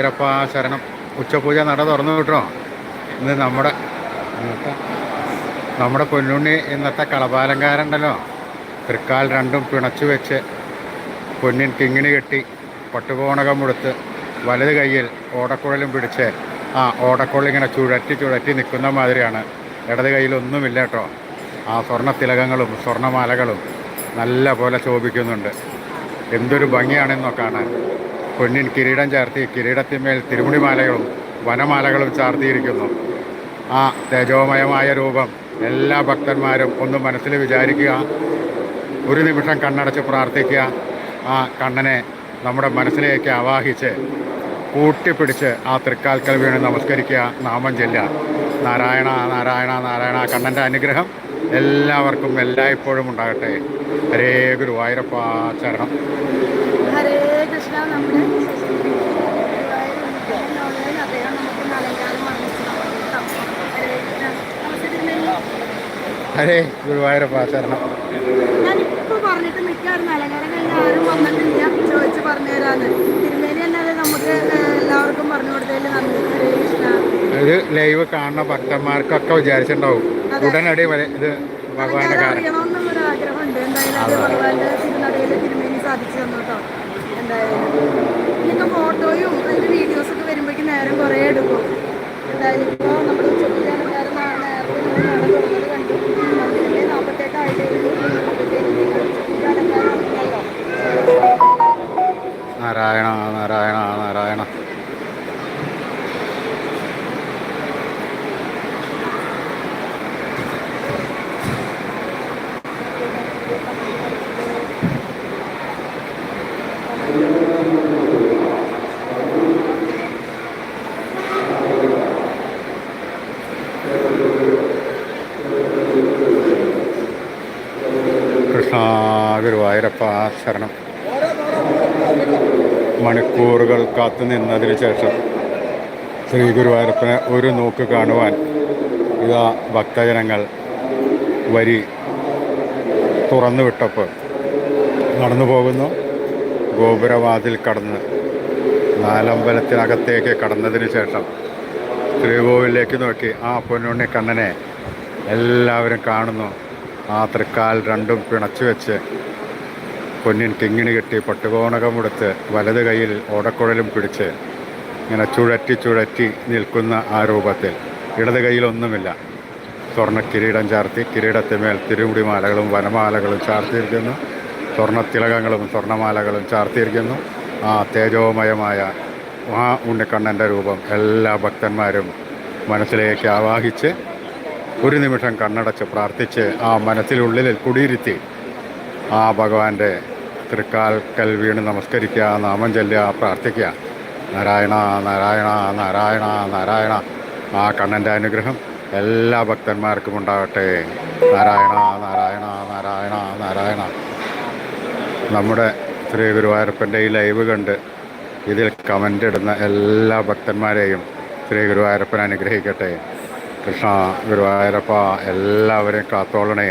ഗുരുവായൂരപ്പ ശരണം. ഉച്ചപൂജ നട തുറന്നു കിട്ടോ ഇന്ന് നമ്മുടെ ഇന്നത്തെ നമ്മുടെ പൊന്നുണ്ണി ഇന്നത്തെ കളപാലങ്കാരുണ്ടല്ലോ. തൃക്കാൽ രണ്ടും പിണച്ചു വെച്ച് പൊന്നിൻ കിങ്ങിണി കെട്ടി പട്ടുകോണകം കൊടുത്ത് വലത് കയ്യിൽ ഓടക്കുഴലും പിടിച്ച് ആ ഓടക്കുഴൽ ഇങ്ങനെ ചുഴറ്റി ചുഴറ്റി നിൽക്കുന്ന മാതിരിയാണ്. ഇടത് കയ്യിലൊന്നുമില്ല കേട്ടോ. ആ സ്വർണ തിലകങ്ങളും സ്വർണമാലകളും നല്ല പോലെ ശോഭിക്കുന്നുണ്ട്. എന്തൊരു ഭംഗിയാണെന്നോ കാണാൻ. പൊന്നിൻ കിരീടം ചാർത്തി കിരീടത്തിന്മേൽ തിരുമുടിമാലകളും വനമാലകളും ചാർത്തിയിരിക്കുന്നു. ആ തേജോമയമായ രൂപം എല്ലാ ഭക്തന്മാരും ഒന്ന് മനസ്സിൽ വിചാരിക്കുക ഒരു നിമിഷം കണ്ണടച്ച് പ്രാർത്ഥിക്കുക ആ കണ്ണനെ നമ്മുടെ മനസ്സിലേക്ക് ആവാഹിച്ച് കൂട്ടിപ്പിടിച്ച് ആ തൃക്കാൽക്കൽ വീണ് നമസ്കരിക്കുക. നാമം ചെല്ലുക. നാരായണ നാരായണ നാരായണ കണ്ണന്റെ അനുഗ്രഹം എല്ലാവർക്കും എല്ലായ്പ്പോഴും ഉണ്ടാകട്ടെ. ഹരേ ഗുരുവായൂരപ്പ ചരണം. നമ്മുടെ ഹരേ ഗുരുവായൂരപ്പ ചരണം ഞാനിപ്പോ പറഞ്ഞിട്ട് മിക്കവാറും അലങ്കാരം കഴിഞ്ഞ ആരും വന്നിട്ടില്ല. ചോദിച്ചു പറഞ്ഞു തരാന്ന് തിരുമേനി നമുക്ക് എല്ലാവർക്കും പറഞ്ഞു കൊടുത്തതിൽ നന്ദി. ഇത് ലൈവ് കാണുന്ന ഭക്തന്മാർക്കൊക്കെ വിചാരിച്ചിട്ടുണ്ടാവും. ഉടനടി ഇത് ഭഗവാന്റെ കാരണം അറിയണമെന്നുള്ളൊരു ആഗ്രഹമുണ്ട് എന്തായാലും അത് ഭഗവാന്റെ തിരുനടയിൽ തിരുമേനി സാധിച്ചു തന്നു കേട്ടോ. എന്തായാലും ഇനിയിപ്പോൾ ഫോട്ടോയും അതിന്റെ വീഡിയോസൊക്കെ വരുമ്പോഴേക്കും നേരം കുറേ എടുക്കും. എന്തായാലും ഇപ്പോൾ നമ്മൾ ഉണ്ടല്ലോ നാരായണ നാരായണ നാരായണ കൃഷ്ണ ഗുരുവായൂരപ്പ ശരണം മണിക്കൂറുകൾ കാത്തു നിന്നതിന് ശേഷം ശ്രീ ഗുരുവായൂരപ്പനെ ഒരു നോക്ക് കാണുവാൻ ഇതാ ഭക്തജനങ്ങൾ വരി തുറന്നു വിട്ടപ്പോൾ നടന്നു പോകുന്നു. ഗോപുരവാതിൽ കടന്ന് നാലമ്പലത്തിനകത്തേക്ക് കടന്നതിന് ശേഷം ശ്രീകോവിലേക്ക് നോക്കി ആ പൊന്നുണ്ണി കണ്ണനെ എല്ലാവരും കാണുന്നു. ആ തൃക്കാൽ രണ്ടും പിണച്ചു വെച്ച് പൊന്നിൻ കിങ്ങിണി കെട്ടി പട്ടുകോണകം കൊടുത്ത് വലത് കൈയിൽ ഓടക്കുഴലും പിടിച്ച് ഇങ്ങനെ ചുഴറ്റി ചുഴറ്റി നിൽക്കുന്ന ആ രൂപത്തിൽ. ഇടത് കൈയിലൊന്നുമില്ല സ്വർണ കിരീടം ചാർത്തി കിരീടത്തിന്മേൽ തിരുമുടി മാലകളും വനമാലകളും ചാർത്തിയിരിക്കുന്നു. സ്വർണത്തിലകങ്ങളും സ്വർണമാലകളും ചാർത്തിയിരിക്കുന്നു. ആ തേജോമയമായ ആ ഉണ്ണിക്കണ്ണന്റെ രൂപം എല്ലാ ഭക്തന്മാരും മനസ്സിലേക്ക് ആവാഹിച്ച് ഒരു നിമിഷം കണ്ണടച്ച് പ്രാർത്ഥിച്ച് ആ മനസ്സിലുള്ളിൽ കുടിയിരുത്തി ആ ഭഗവാന്റെ തൃക്കാൽക്കൽ വീണ് നമസ്കരിക്കുക നാമം ചൊല്ലുക പ്രാർത്ഥിക്കുക. നാരായണ നാരായണ നാരായണ നാരായണ. ആ കണ്ണന്റെ അനുഗ്രഹം എല്ലാ ഭക്തന്മാർക്കും ഉണ്ടാകട്ടെ നാരായണ നാരായണ നാരായണ നാരായണ. നമ്മുടെ ശ്രീ ഗുരുവായൂരപ്പന്റെ ഈ ലൈവ് കണ്ട് ഇതിൽ കമന്റ് ഇടുന്ന എല്ലാ ഭക്തന്മാരെയും ശ്രീ ഗുരുവായൂരപ്പൻ അനുഗ്രഹിക്കട്ടെ. കൃഷ്ണ ഗുരുവായൂരപ്പ എല്ലാവരെയും കാത്തോളണേ.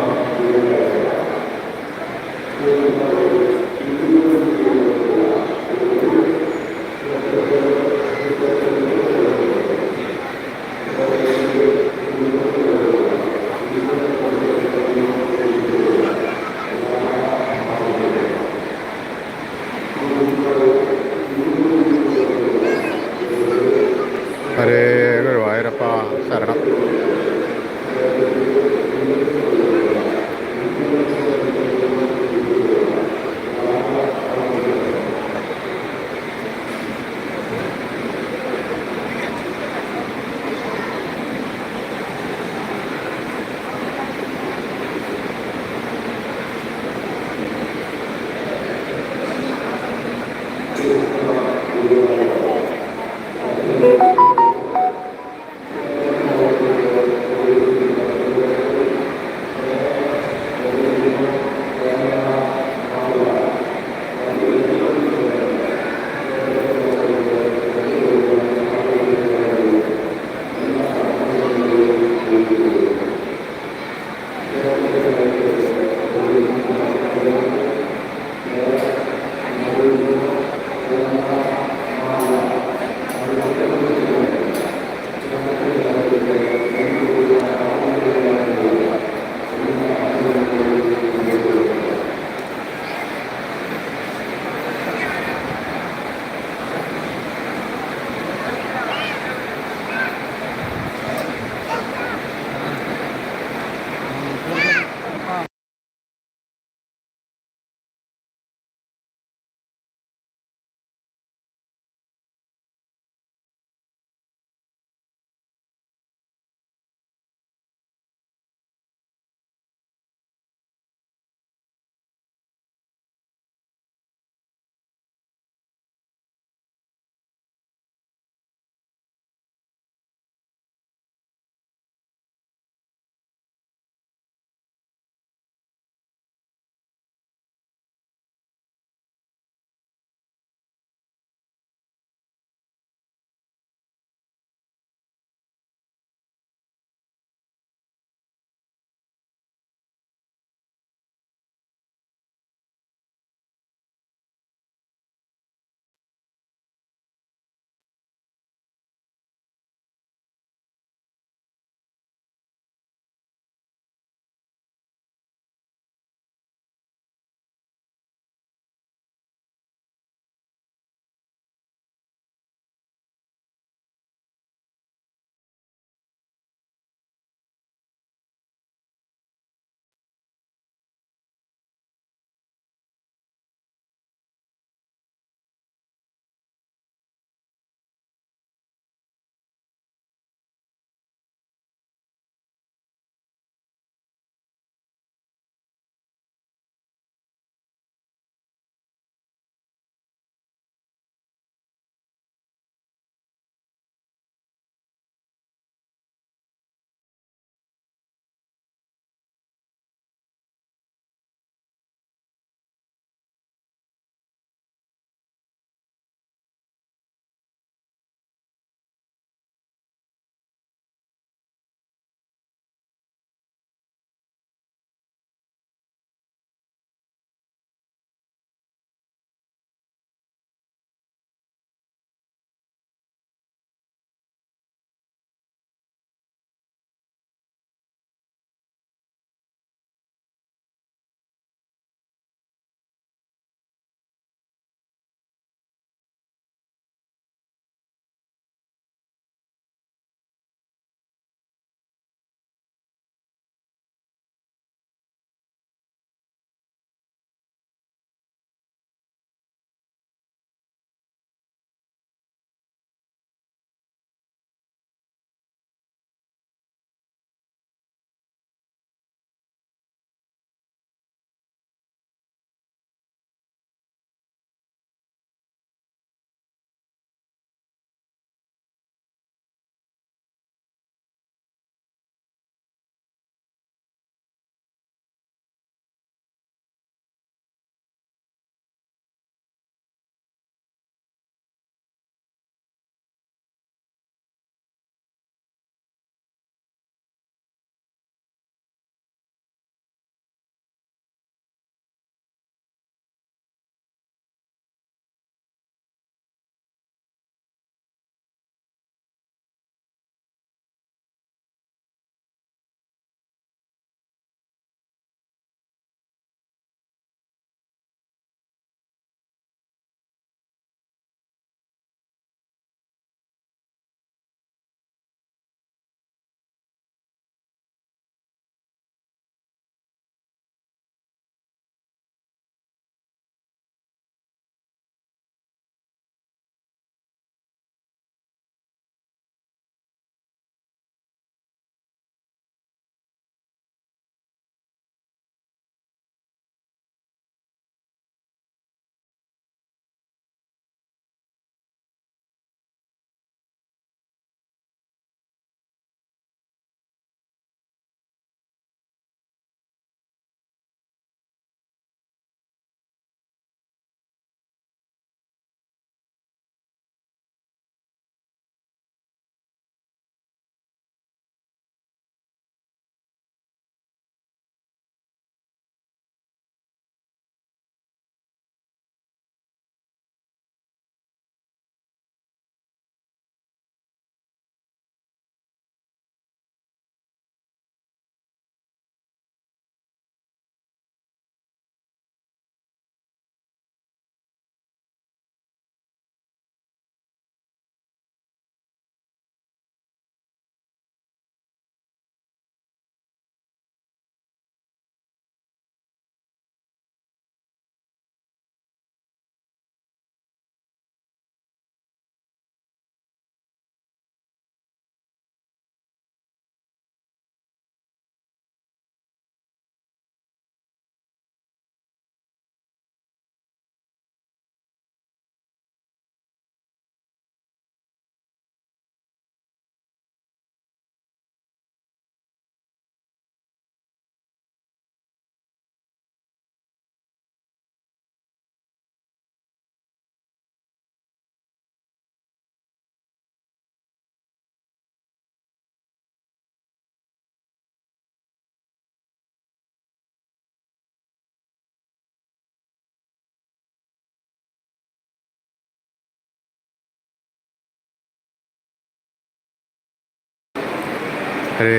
ഹരേ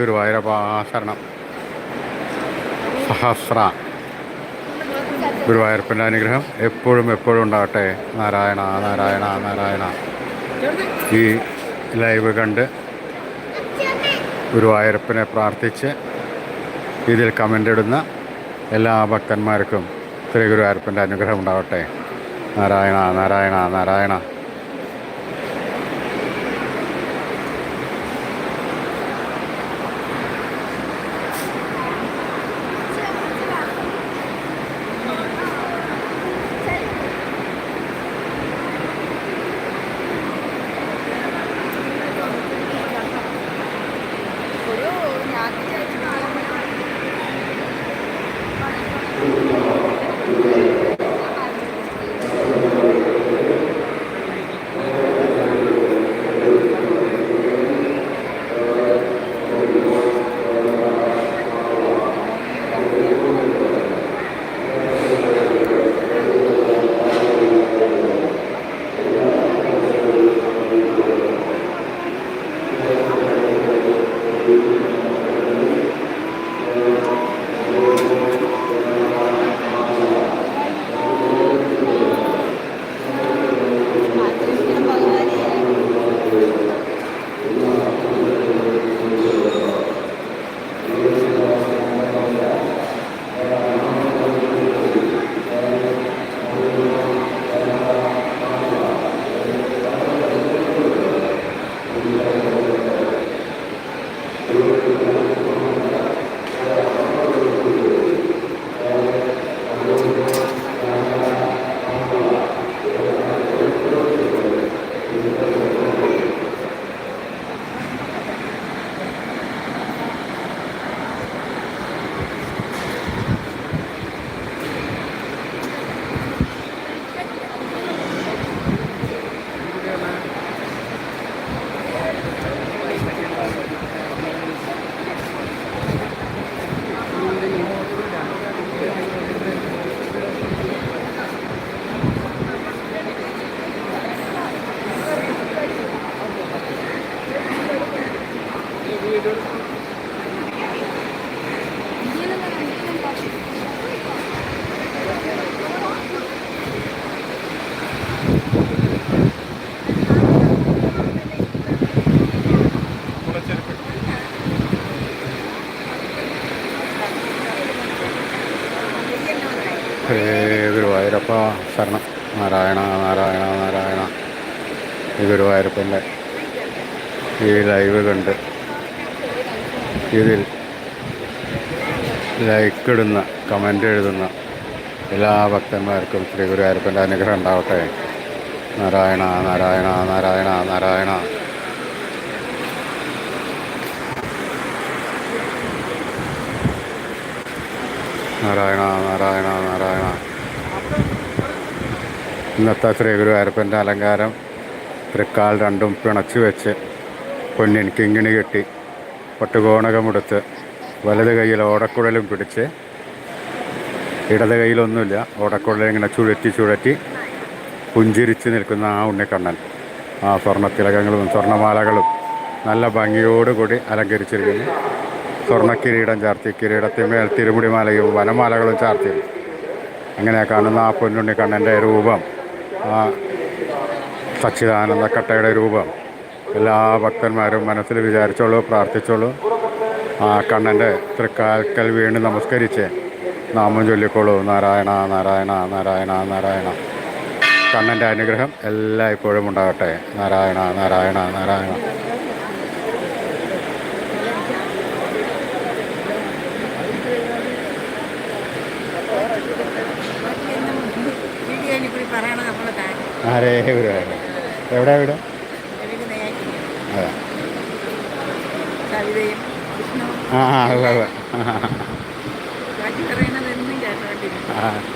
ഗുരുവായൂരപാസരണം സഹസ്ര. ഗുരുവായൂരപ്പന്റെ അനുഗ്രഹം എപ്പോഴും എപ്പോഴും ഉണ്ടാകട്ടെ. നാരായണ നാരായണ നാരായണ. ഈ ലൈവ് കണ്ട് ഗുരുവായൂരപ്പനെ പ്രാർത്ഥിച്ച് ഇതിൽ കമന്റ് ഇടുന്ന എല്ലാ ഭക്തന്മാർക്കും ശ്രീ ഗുരുവായൂരപ്പന്റെ അനുഗ്രഹം ഉണ്ടാവട്ടെ നാരായണ നാരായണ നാരായണ. ലൈക്ക് ഇടുന്ന കമന്റ് എഴുതുന്ന എല്ലാ ഭക്തന്മാർക്കും ശ്രീ ഗുരുവായൂരപ്പന്റെ അനുഗ്രഹം ഉണ്ടാവട്ടെ. നാരായണ നാരായണ നാരായണ നാരായണ. നാരായണ നാരായണ നാരായണ. ഇന്നത്തെ ശ്രീ ഗുരുവായൂരപ്പന്റെ അലങ്കാരം തൃക്കാൽ രണ്ടും പിണച്ചു വെച്ച് പൊന്നിൻ കിങ്ങിണി കെട്ടി പട്ടുകോണകമെടുത്ത് വലത് കൈയിൽ ഓടക്കുഴലും പിടിച്ച് ഇടത് കൈയിലൊന്നുമില്ല. ഓടക്കുഴൽ ഇങ്ങനെ ചുഴറ്റി ചുഴറ്റി പുഞ്ചിരിച്ച് നിൽക്കുന്ന ആ ഉണ്ണിക്കണ്ണൻ. ആ സ്വർണത്തിലകങ്ങളും സ്വർണമാലകളും നല്ല ഭംഗിയോടുകൂടി അലങ്കരിച്ചിരിക്കുന്നു. സ്വർണ കിരീടം ചാർത്തി കിരീടത്തിന്മേൽ തിരുമുടിമാലയും വനമാലകളും ചാർത്തി. അങ്ങനെ കാണുന്ന ആ പൊന്നുണ്ണിക്കണ്ണന്റെ രൂപം ആ സച്ചിദാനന്ദ കട്ടയുടെ രൂപം. എല്ലാ ഭക്തന്മാരും മനസ്സിൽ വിചാരിച്ചോളൂ പ്രാർത്ഥിച്ചോളൂ. ആ കണ്ണന്റെ തൃക്കാൽക്കൽ വീണ് നമസ്കരിച്ച് നാമം ചൊല്ലിക്കോളൂ നാരായണ നാരായണ നാരായണ നാരായണ. കണ്ണന്റെ അനുഗ്രഹം എല്ലായ്പ്പോഴും ഉണ്ടാകട്ടെ. നാരായണ നാരായണ നാരായണ. ആരേ ഗുരുവായൂർ എവിടെ ആ അതെ കേട്ടോണ്ടിരിക്കും. ആ.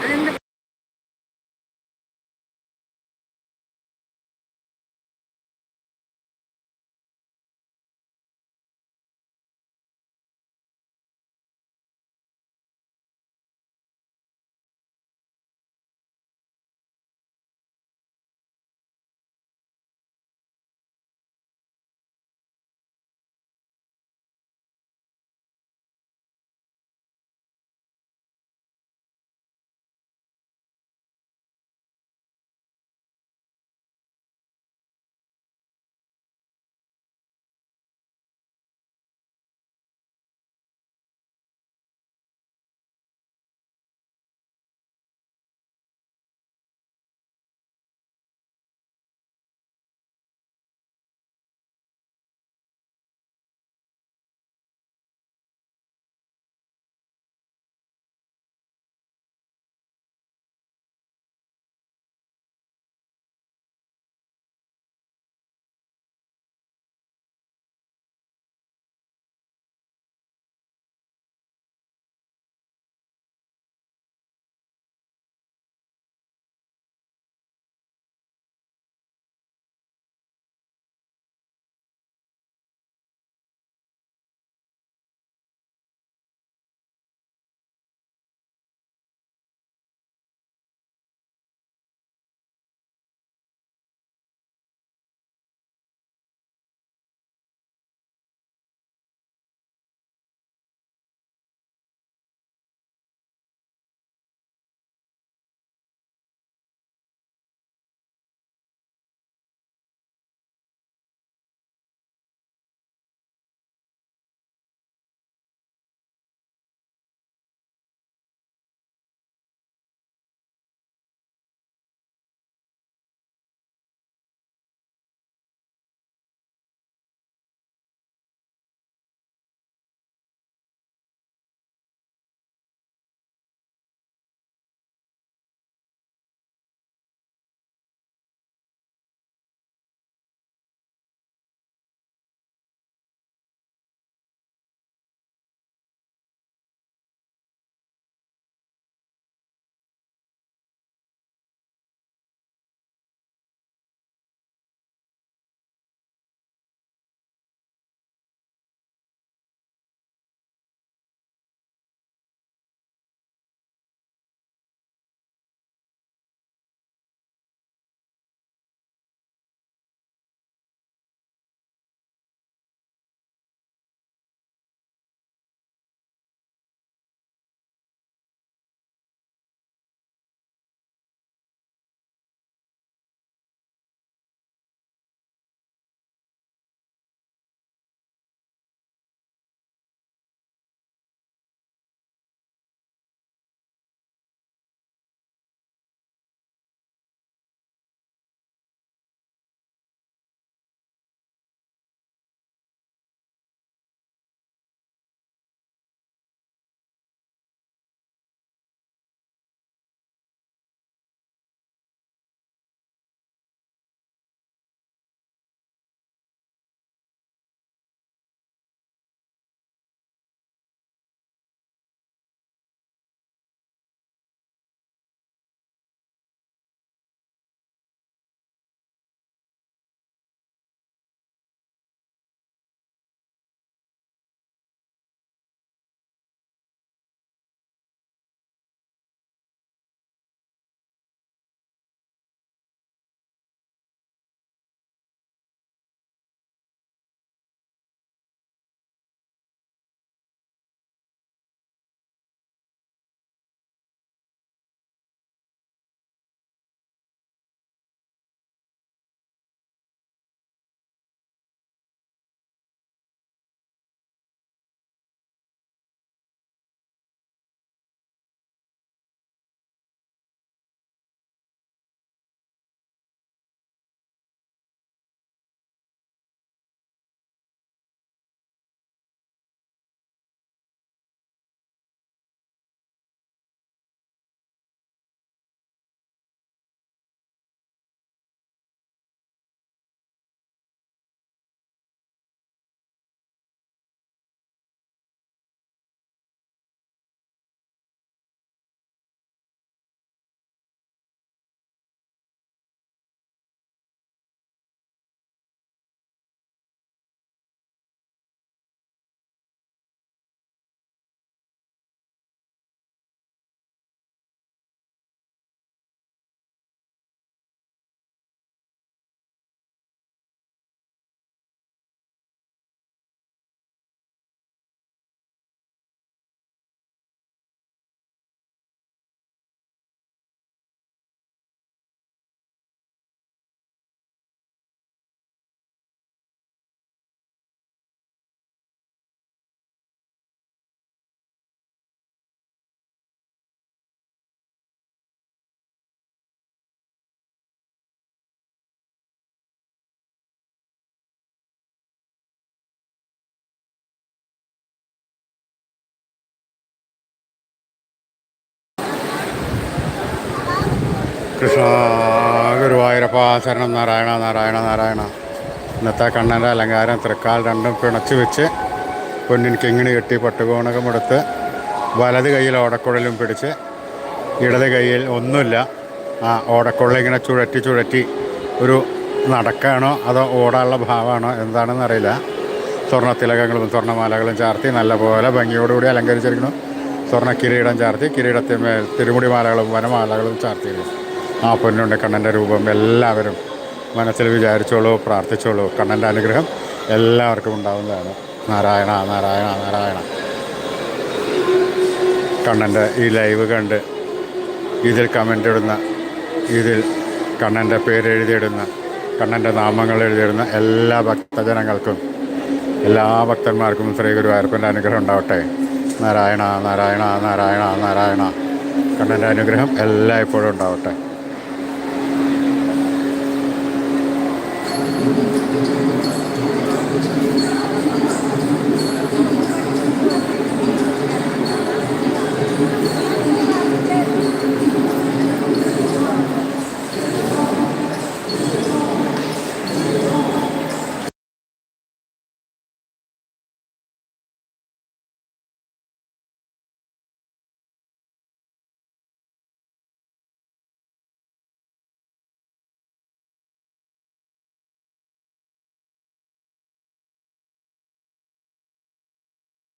കൃഷ്ണ ഗുരുവായൂരപ്പ ശരണം നാരായണ നാരായണ നാരായണ. ഇന്നത്തെ കണ്ണന്റെ അലങ്കാരം തൃക്കാൽ രണ്ടും പിണച്ചു വെച്ച് പൊന്നിൻ കിങ്ങിണി കെട്ടി പട്ടുകോണകം എടുത്ത് വലത് കയ്യിൽ ഓടക്കുഴലും പിടിച്ച് ഇടത് കയ്യിൽ ഒന്നുമില്ല. ആ ഓടക്കുഴൽ ഇങ്ങനെ ചുഴറ്റി ചുഴറ്റി ഒരു നടക്കാണോ അതോ ഓടാനുള്ള ഭാവമാണോ എന്താണെന്ന് അറിയില്ല. സ്വർണ തിലകങ്ങളും സ്വർണമാലകളും ചാർത്തി നല്ലപോലെ ഭംഗിയോടുകൂടി അലങ്കരിച്ചിരിക്കണം സ്വർണ കിരീടം ചാർത്തി കിരീടത്തിന്മേൽ തിരുമുടി മാലകളും വനമാലകളും ചാർത്തിയിരിക്കുന്നു ആ പൊന്നുണ്ട് കണ്ണന്റെ രൂപം എല്ലാവരും മനസ്സിൽ വിചാരിച്ചോളൂ പ്രാർത്ഥിച്ചോളൂ. കണ്ണന്റെ അനുഗ്രഹം എല്ലാവർക്കും ഉണ്ടാവുന്നതാണ്. നാരായണ നാരായണ നാരായണ. കണ്ണന്റെ ഈ ലൈവ് കണ്ട് ഇതിൽ കമന്റ് ഇടുന്ന ഇതിൽ കണ്ണന്റെ പേരെഴുതിയിടുന്ന കണ്ണന്റെ നാമങ്ങൾ എഴുതിയിടുന്ന എല്ലാ ഭക്തജനങ്ങൾക്കും എല്ലാ ഭക്തന്മാർക്കും ശ്രീ ഗുരുവായൂരപ്പന്റെ അനുഗ്രഹം ഉണ്ടാവട്ടെ. നാരായണ നാരായണ നാരായണ നാരായണ. കണ്ണന്റെ അനുഗ്രഹം എല്ലായ്പ്പോഴും ഉണ്ടാവട്ടെ.